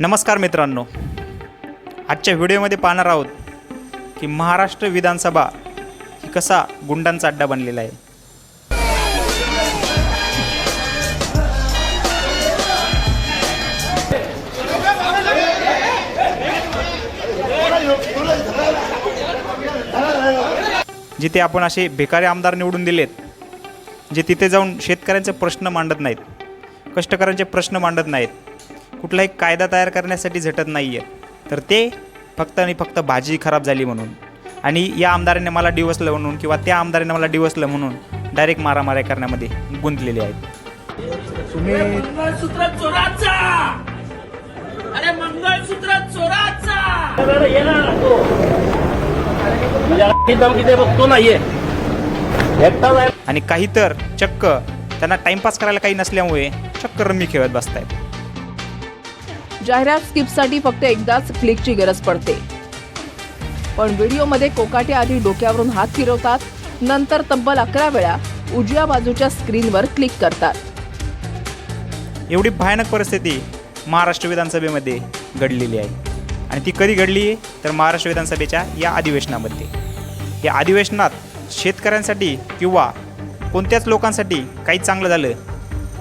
नमस्कार मित्रांनो. आजच्या व्हिडिओमध्ये पाहणार आहोत की महाराष्ट्र विधानसभा ही कसा गुंडांचा अड्डा बनलेला आहे. जिथे आपण असे भिकारी आमदार निवडून दिलेत जे तिथे जाऊन शेतकऱ्यांचे प्रश्न मांडत नाहीत कष्टकऱ्यांचे प्रश्न मांडत नाहीत कुठलाही कायदा तयार करण्यासाठी झटत नाही आहे तर ते फक्त आणि फक्त भाजी खराब झाली म्हणून. आणि या आमदाराने मला डिवसलं म्हणून किंवा त्या आमदाराने मला डिवसलं म्हणून डायरेक्ट मारामाऱ्या करण्यामध्ये गुंतलेले आहेत. मंगळसूत्र चोराचा! अरे मंगळसूत्र चोराचा! म्हणजे बघतो नाहीये. आणि काही तर चक्क त्यांना टाइमपास करायला काही नसल्यामुळे चक्क रम्मी खेळत बसतायत. जाहिरात स्किपसाठी फक्त एकदाच क्लिकची गरज पडते. पण व्हिडिओमध्ये कोकाटे आधी डोक्यावरून हात फिरवतात नंतर तब्बल अकरा वेळा उजव्या बाजूच्या स्क्रीनवर क्लिक करतात. एवढी भयानक परिस्थिती महाराष्ट्र विधानसभेमध्ये घडलेली आहे. आणि ती कधी घडली? आहे तर महाराष्ट्र विधानसभेच्या या अधिवेशनामध्ये. या अधिवेशनात शेतकऱ्यांसाठी किंवा कोणत्याच लोकांसाठी काही चांगलं झालं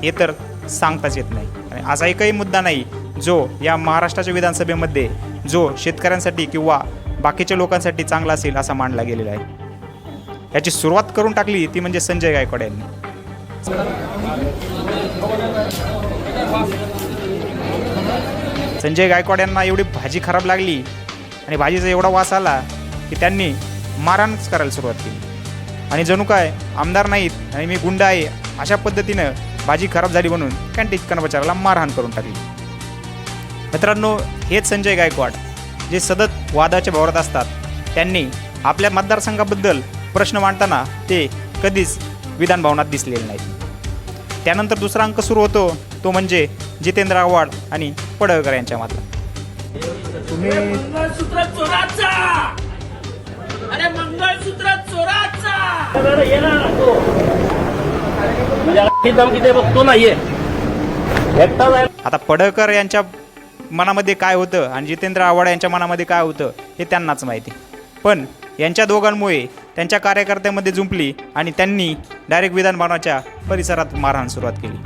हे तर सांगताच येत नाही. आणि असा एकही मुद्दा नाही जो या महाराष्ट्राच्या विधानसभेमध्ये जो शेतकऱ्यांसाठी किंवा बाकीच्या लोकांसाठी चांगला असेल असा मांडला गेलेला आहे. याची सुरुवात करून टाकली ती म्हणजे संजय गायकवाड यांनी. संजय गायकवाड यांना एवढी भाजी खराब लागली आणि भाजीचा एवढा वास आला की त्यांनी मारहाणच करायला सुरुवात केली. आणि जणू काय आमदार नाहीत आणि मी गुंड आहे अशा पद्धतीनं भाजी खराब झाली म्हणून कॅन्टीन कर्मचाऱ्याला मारहाण करून टाकली. मित्रांनो हेच संजय गायकवाड जे सतत वादाच्या भोवरात असतात त्यांनी आपल्या मतदारसंघाबद्दल प्रश्न मांडताना ते कधीच विधानभवनात दिसलेले नाहीत. त्यानंतर दुसरा अंक सुरू होतो तो म्हणजे जितेंद्र आव्हाड आणि पडळकर यांच्या मधला मंगळसूत्र चोराचा! अरे मंगळसूत्र चोराचा! येणार तो धमकी दे बघतो नाहीये. एकटाच आहे आता पडळकर यांच्या मनामध्ये काय होतं आणि जितेंद्र आव्हाड यांच्या मनामध्ये काय होतं हे त्यांनाच माहिती. पण यांच्या दोघांमुळे त्यांच्या कार्यकर्त्यांमध्ये जुंपली आणि त्यांनी डायरेक्ट विधानभवनाच्या परिसरात मारहाण सुरुवात केली.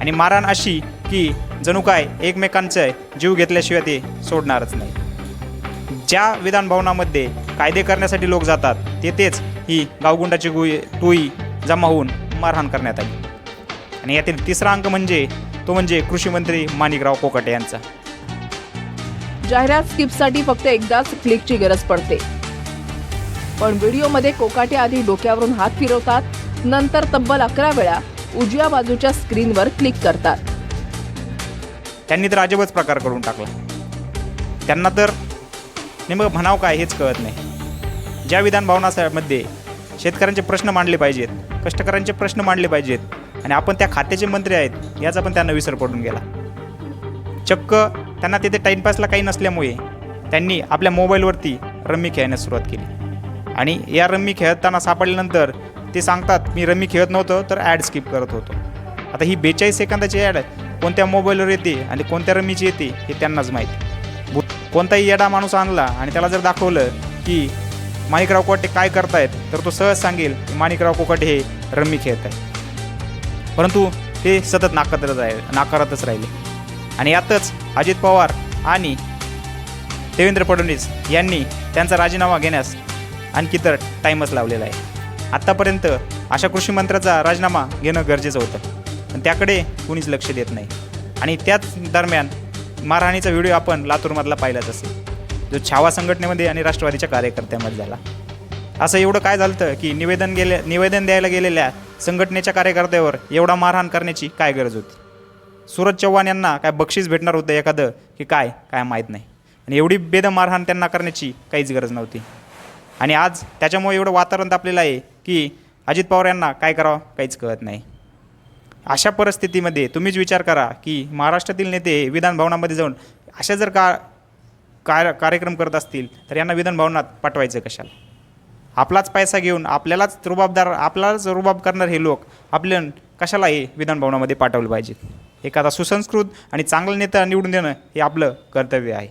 आणि मारहाण अशी की जणू काय एकमेकांचं जीव घेतल्याशिवाय ते सोडणारच नाही. ज्या विधानभवनामध्ये कायदे करण्यासाठी लोक जातात तेथेच ही गावगुंडाची गुई टोई जमा होऊन मारहाण करण्यात आली. आणि यातील तिसरा अंक म्हणजे तो म्हणजे कृषी मंत्री माणिकराव कोकाटे यांचा. जाहिरात स्किपसाठी फक्त एकदाच क्लिकची गरज पडते. पण व्हिडिओमध्ये कोकाटे आधी डोक्यावरून हात फिरवतात नंतर तब्बल अकरा वेळा उजव्या बाजूच्या स्क्रीनवर क्लिक करतात. त्यांनी तर अजबच प्रकार करून टाकला. त्यांना तर नेमकं म्हणावं काय हेच कळत नाही. ज्या विधानभवनामध्ये शेतकऱ्यांचे प्रश्न मांडले पाहिजेत कष्टकऱ्यांचे प्रश्न मांडले पाहिजेत आणि आपण त्या खात्याचे मंत्री आहेत याचा पण त्यांना विसर पडून गेला. चक्क त्यांना तिथे टाईमपासला काही नसल्यामुळे त्यांनी आपल्या मोबाईलवरती रम्मी खेळण्यास सुरुवात केली. आणि या रम्मी खेळताना सापडल्यानंतर ते सांगतात मी रम्मी खेळत नव्हतं तर ॲड स्किप करत होतो. आता ही बेचाळीस सेकंदाची ॲड कोणत्या मोबाईलवर येते आणि कोणत्या रम्मीची येते हे त्यांनाच माहीत. बु- कोणताही येडा माणूस आणला आणि त्याला जर दाखवलं की माणिकराव कोकाटे काय करतायत तर तो सहज सांगेल की माणिकराव कोकाटे हे रम्मी खेळत आहे परंतु ते सतत नाकारत राहिले नाकारतच राहिले. आणि यातच अजित पवार आणि देवेंद्र फडणवीस यांनी त्यांचा राजीनामा घेण्यास आणखी तर टाईमच लावलेला आहे. आत्तापर्यंत अशा कृषी मंत्र्याचा राजीनामा घेणं गरजेचं होतं. पण त्याकडे कुणीच लक्ष देत नाही. आणि त्याच दरम्यान मारहाणीचा व्हिडिओ आपण लातूरमधला पाहिलाच असेल. जो छावा संघटनेमध्ये आणि राष्ट्रवादीच्या कार्यकर्त्यांमध्ये झाला. असं एवढं काय झालं की निवेदन गेले निवेदन द्यायला गेलेल्या संघटनेच्या कार्यकर्त्यावर एवढा मारहाण करण्याची काय गरज होती? सूरज चव्हाण यांना काय बक्षीस भेटणार होतं एखादं की काय? काय माहीत नाही. आणि एवढी बेद मारहाण त्यांना करण्याची काहीच गरज नव्हती. आणि आज त्याच्यामुळे एवढं वातावरण तापलेलं आहे की अजित पवार यांना काय करावं काहीच कळत नाही. अशा परिस्थितीमध्ये तुम्हीच विचार करा की महाराष्ट्रातील नेते विधानभवनामध्ये जाऊन अशा जर का कार्यक्रम करत असतील तर यांना विधानभवनात पाठवायचं कशाला? आपलाच पैसा घेऊन आपल्यालाच रुबाबदार आपल्यालाच रुबाब करणार हे लोक आपल्या कशाला हे विधानभवनामध्ये पाठवलं पाहिजेत एखादा सुसंस्कृत आणि चांगला नेता निवडून देणं हे आपलं कर्तव्य आहे.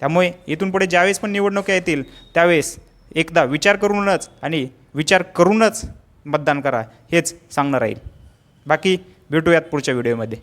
त्यामुळे इथून पुढे ज्यावेळेस पण निवडणुका येतील त्यावेळेस एकदा विचार करूनच आणि विचार करूनच मतदान करा हेच सांगणं राहील. बाकी भेटूयात पुढच्या व्हिडिओमध्ये.